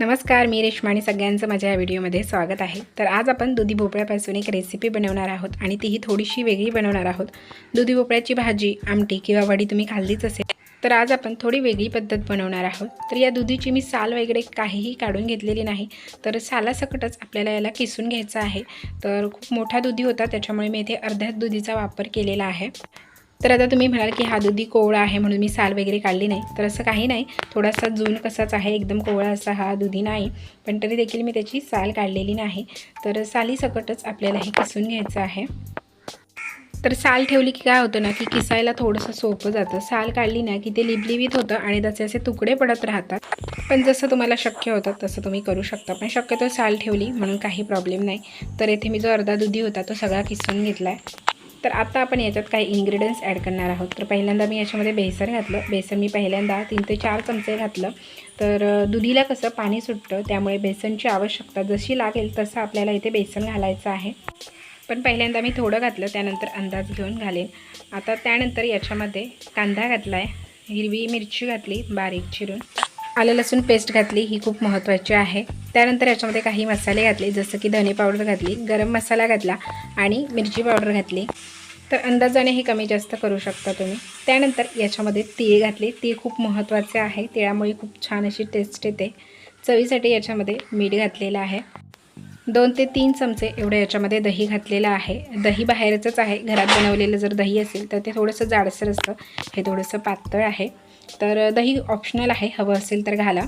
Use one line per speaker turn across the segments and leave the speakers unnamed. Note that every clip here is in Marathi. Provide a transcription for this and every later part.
नमस्कार मी रेश्मा आणि सगळ्यांचं माझ्या या व्हिडिओमध्ये स्वागत आहे. तर आज आपण दुधी भोपळ्यापासून एक रेसिपी बनवणार आहोत आणि तीही थोडीशी वेगळी बनवणार आहोत. दुधी भोपळ्याची भाजी आमटी किंवा वडी तुम्ही खाल्लीच असेल तर आज आपण थोडी वेगळी पद्धत बनवणार आहोत. तर या दुधीची मी साल वगैरे काहीही काढून घेतलेली नाही तर सालासकटच आपल्याला याला किसून घ्यायचं आहे. तर खूप मोठा दुधी होता त्याच्यामुळे मी इथे अर्ध्याच दुधीचा वापर केलेला आहे. तर आता तुम्ही म्हणाल की हा दुधी कोवळा आहे म्हणून मी साल वगैरे काढली नाही. तर असं काही नाही. थोडासा जून कसाच आहे एकदम कोवळा असा हा दुधी नाही. पण तरी देखील मी त्याची साल काढलेली नाही. तर सालीसकटच आपल्याला हे किसून घ्यायचं आहे. तर साल ठेवली की काय होतं ना की किसायला थोडंसं सोपं जातं. साल काढली ना की ते लिबलिबीत होतं आणि त्याचे असे तुकडे पडत राहतात. पण जसं तुम्हाला शक्य होतं तसं तुम्ही करू शकता. पण शक्यतो साल ठेवली म्हणून काही प्रॉब्लेम नाही. तर येथे मी जो अर्धा दुधी होता तो सगळा किसून घेतला आहे तर आता आपण याच्यात काही इन्ग्रेडियंट्स ॲड करणार आहोत. तर पहिल्यांदा मी याच्यामध्ये बेसन घातलं. बेसन मी पहिल्यांदा तीन ते चार चमचे घातलं. तर दुधीला कसं पाणी सुटतं त्यामुळे बेसनची आवश्यकता जशी लागेल तसं आपल्याला इथे बेसन घालायचं आहे. पण पहिल्यांदा मी थोडं घातलं त्यानंतर अंदाज घेऊन घालेन. आता त्यानंतर याच्यामध्ये कांदा घातला आहे हिरवी मिरची घातली बारीक चिरून. आलं लसूण पेस्ट घातली ही खूप महत्त्वाची आहे. त्यानंतर याच्यामध्ये काही मसाले घातले जसं की धने पावडर घातली गरम मसाला घातला आणि मिरची पावडर घातली. तर अंदाजाने हे कमी जास्त करू शकता तुम्ही. त्यानंतर याच्यामध्ये तीळ घातले तीळ खूप महत्त्वाचे आहे. तिळामुळे खूप छान अशी टेस्ट येते. चवीसाठी याच्यामध्ये मीठ घातलेलं आहे. दोन ते तीन चमचे एवढं याच्यामध्ये दही घातलेलं आहे. दही बाहेरचंच आहे. घरात बनवलेलं जर दही असेल तर ते थोडंसं जाडसर असतं. हे थोडंसं पातळ आहे. तर दही ऑप्शनल आहे हवं असेल तर घाला.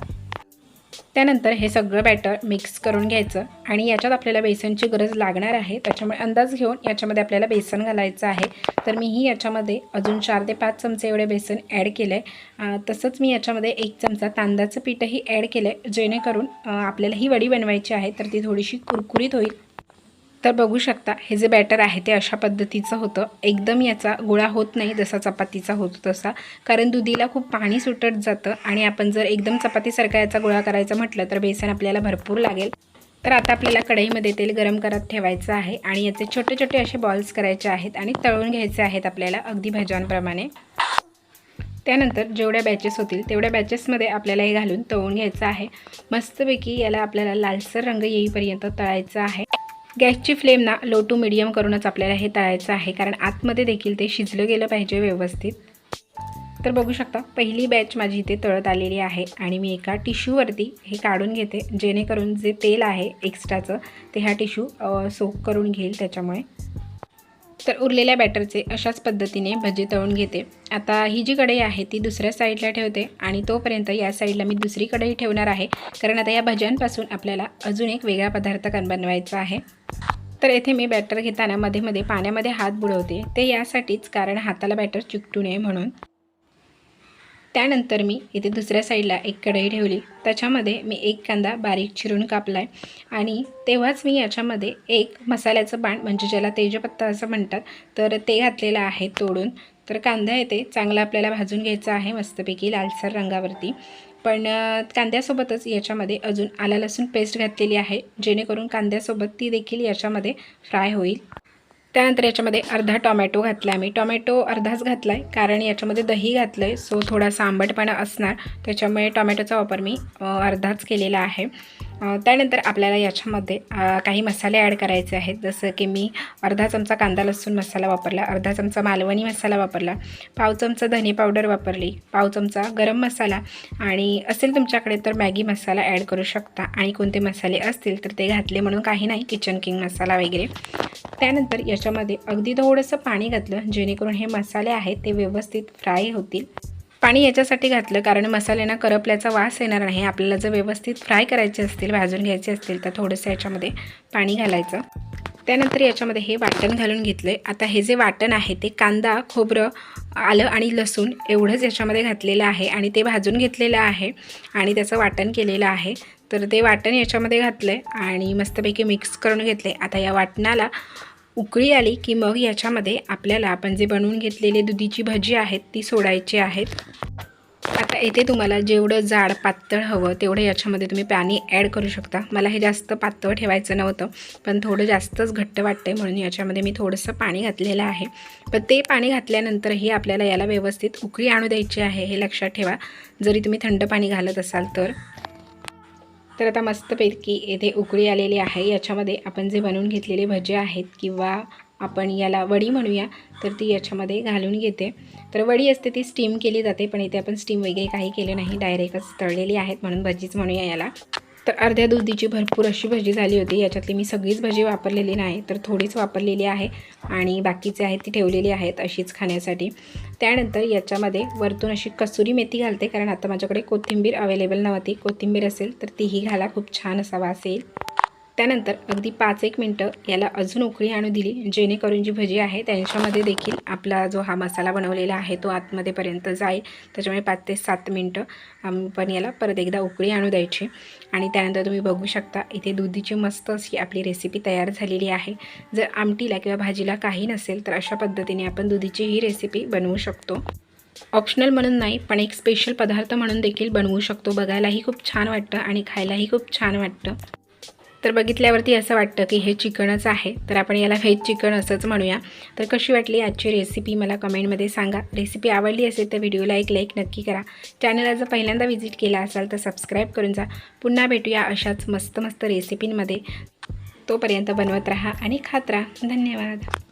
त्यानंतर हे सगळं बॅटर मिक्स करून घ्यायचं आणि याच्यात आपल्याला बेसनची गरज लागणार आहे. त्याच्यामुळे अंदाज घेऊन याच्यामध्ये आपल्याला बेसन घालायचं आहे. तर मीही याच्यामध्ये अजून चार ते पाच चमचे एवढे बेसन ॲड केलं आहे तसंच मी याच्यामध्ये एक चमचा तांदळाचं पीठही ॲड केलं आहे जेणेकरून आपल्याला ही वडी बनवायची आहे तर ती थोडीशी कुरकुरीत होईल. तर बघू शकता हे जे बॅटर आहे ते अशा पद्धतीचं होतं. एकदम याचा गोळा होत नाही जसा चपातीचा होतो तसा. कारण दुधीला खूप पाणी सुटत जातं आणि आपण जर एकदम चपातीसारखा याचा गोळा करायचा म्हटलं तर बेसन आपल्याला भरपूर लागेल. तर आता आपल्याला कढईमध्ये तेल गरम करत ठेवायचं आहे आणि याचे छोटे छोटे असे बॉल्स करायचे आहेत आणि तळून घ्यायचे आहेत आपल्याला अगदी भाज्यांप्रमाणे. त्यानंतर जेवढ्या बॅचेस होतील तेवढ्या बॅचेसमध्ये आपल्याला हे घालून तळून घ्यायचं आहे. मस्तपैकी याला आपल्याला लालसर रंग येईपर्यंत तळायचं आहे. गॅसची फ्लेम ना लो टू मिडियम करूनच आपल्याला हे तळायचं आहे. कारण आतमध्ये देखील ते शिजलं गेलं पाहिजे व्यवस्थित. तर बघू शकता पहिली बॅच माझी इथे तळत आलेली आहे आणि मी एका टिश्यूवरती हे काढून घेते जेणेकरून जे तेल आहे एक्स्ट्राचं ते हा टिश्यू सोक करून घेईल त्याच्यामुळे. तर उरलेल्या बॅटरचे अशाच पद्धतीने भजी तळून घेते. आता ही जी कढई आहे ती दुसऱ्या साईडला ठेवते आणि तोपर्यंत या साईडला मी दुसरी कढई ठेवणार आहे. कारण आता या भज्यांपासून आपल्याला अजून एक वेगळा पदार्थ बनवायचा आहे. तर येथे मी बॅटर घेताना मध्ये मध्ये पाण्यामध्ये हात बुडवते. ते यासाठीच कारण हाताला बॅटर चिकटू नये म्हणून. त्यानंतर मी इथे दुसऱ्या साईडला एक कढई ठेवली. त्याच्यामध्ये मी एक कांदा बारीक चिरून कापला आहे आणि तेव्हाच मी याच्यामध्ये एक मसाल्याचं बाण म्हणजे ज्याला तेजपत्ता असं म्हणतात तर ते घातलेलं आहे तोडून. तर कांदा येते. चांगला आपल्याला भाजून घ्यायचा आहे मस्तपैकी लालसर रंगावरती. पण कांद्यासोबतच याच्यामध्ये अजून आला लसूण पेस्ट घातलेली आहे. जेणेकरून कांद्यासोबत ती देखील याच्यामध्ये फ्राय होईल. त्यानंतर याच्यामध्ये अर्धा टॉमॅटो घातला आहे मी टॉमॅटो अर्धाच घातला आहे कारण याच्यामध्ये दही घातलं आहे सो थोडासा आंबटपणा असणार. त्याच्यामुळे टॉमॅटोचा वापर मी अर्धाच केलेला आहे. त्यानंतर आपल्याला याच्यामध्ये काही मसाले ॲड करायचे आहेत. जसं की मी अर्धा चमचा कांदा लसूण मसाला वापरला अर्धा चमचा मालवणी मसाला वापरला पाव चमचा धने पावडर वापरली पाव चमचा गरम मसाला आणि असेल तुमच्याकडे तर मॅगी मसाला ॲड करू शकता. आणि कोणते मसाले असतील तर ते घातले म्हणून काही नाही किचन किंग मसाला वगैरे. त्यानंतर याच्यामध्ये अगदी थोडंसं पाणी घातलं जेणेकरून हे मसाले आहेत ते व्यवस्थित फ्राय होतील. पाणी याच्यासाठी घातलं कारण मसाल्यांना करपल्याचा वास येणार नाही. आपल्याला जर व्यवस्थित फ्राय करायचे असतील भाजून घ्यायचे असतील तर थोडंसं याच्यामध्ये पाणी घालायचं. त्यानंतर याच्यामध्ये हे वाटण घालून घेतलं आहे आता हे जे वाटण आहे ते कांदा खोबरं आलं आणि लसूण एवढंच याच्यामध्ये घातलेलं आहे आणि ते भाजून घेतलेलं आहे आणि त्याचं वाटण केलेलं आहे. तर ते वाटण याच्यामध्ये घातलं आहे आणि मस्तपैकी मिक्स करून घेतले आता या वाटणाला उकळी आली की मग याच्यामध्ये आपल्याला आपण जे बनवून घेतलेले दुधीची भजी आहेत ती सोडायची आहेत. आता येथे तुम्हाला जेवढं जाड पातळ हवं तेवढं याच्यामध्ये तुम्ही पाणी ॲड करू शकता. मला हे जास्त पातळ ठेवायचं नव्हतं पण थोडं जास्तच घट्ट वाटतं म्हणून याच्यामध्ये मी थोडंसं पाणी घातलेलं आहे. पण ते पाणी घातल्यानंतरही आपल्याला याला व्यवस्थित उकळी आणू द्यायची आहे हे लक्षात ठेवा. जरी तुम्ही थंड पाणी घालत असाल तर. तर आता मस्तपैकी येथे उकळी आलेली आहे. याच्यामध्ये आपण जे बनवून घेतलेले भजे आहेत किंवा आपण याला वडी म्हणूया तर ती याच्यामध्ये घालून घेते. तर वडी असते ती स्टीम केली जाते पण इथे आपण स्टीम वगैरे काही केले नाही. डायरेक्टच तळलेली आहेत म्हणून भजीच म्हणूया याला. तर अर्ध्या दुधीची भरपूर अशी भजी झाली होती. याच्यातली मी सगळीच भजी वापरलेली नाही तर थोडीच वापरलेली आहे आणि बाकीचे आहेत ती ठेवलेली आहेत अशीच खाण्यासाठी. त्यानंतर याच्यामध्ये वरतून अशी कसुरी मेथी घालते कारण आता माझ्याकडे कोथिंबीर अवेलेबल नव्हती. कोथिंबीर असेल तर तीही घाला खूप छान असा वास येईल त्यानंतर अगदी पाच एक मिनटं याला अजून उकळी आणू दिली जेणेकरून जी भजी आहे त्यांच्यामध्ये देखील आपला जो हा मसाला बनवलेला आहे तो आतमध्येपर्यंत जाईल. त्याच्यामुळे पाच ते सात मिनटं आपण याला परत एकदा उकळी आणू द्यायची. आणि त्यानंतर तुम्ही बघू शकता इथे दुधीची मस्त अशी आपली रेसिपी तयार झालेली आहे. जर आमटीला किंवा भाजीला काही नसेल तर अशा पद्धतीने आपण दुधीची ही रेसिपी बनवू शकतो. ऑप्शनल म्हणून नाही पण एक स्पेशल पदार्थ म्हणून देखील बनवू शकतो. बघायलाही खूप छान वाटतं आणि खायलाही खूप छान वाटतं. तर बघितल्यावरती असं वाटतं की हे चिकनच आहे. तर आपण याला व्हेज चिकन असंच म्हणूया. तर कशी वाटली आजची रेसिपी मला कमेंटमध्ये सांगा. रेसिपी आवडली असेल तर व्हिडिओला एक लाईक नक्की करा. चॅनलला जर पहिल्यांदा व्हिजिट केला असाल तर सबस्क्राईब करून जा. पुन्हा भेटूया अशाच मस्त मस्त रेसिपींमध्ये तोपर्यंत बनवत राहा आणि खात राहा. धन्यवाद.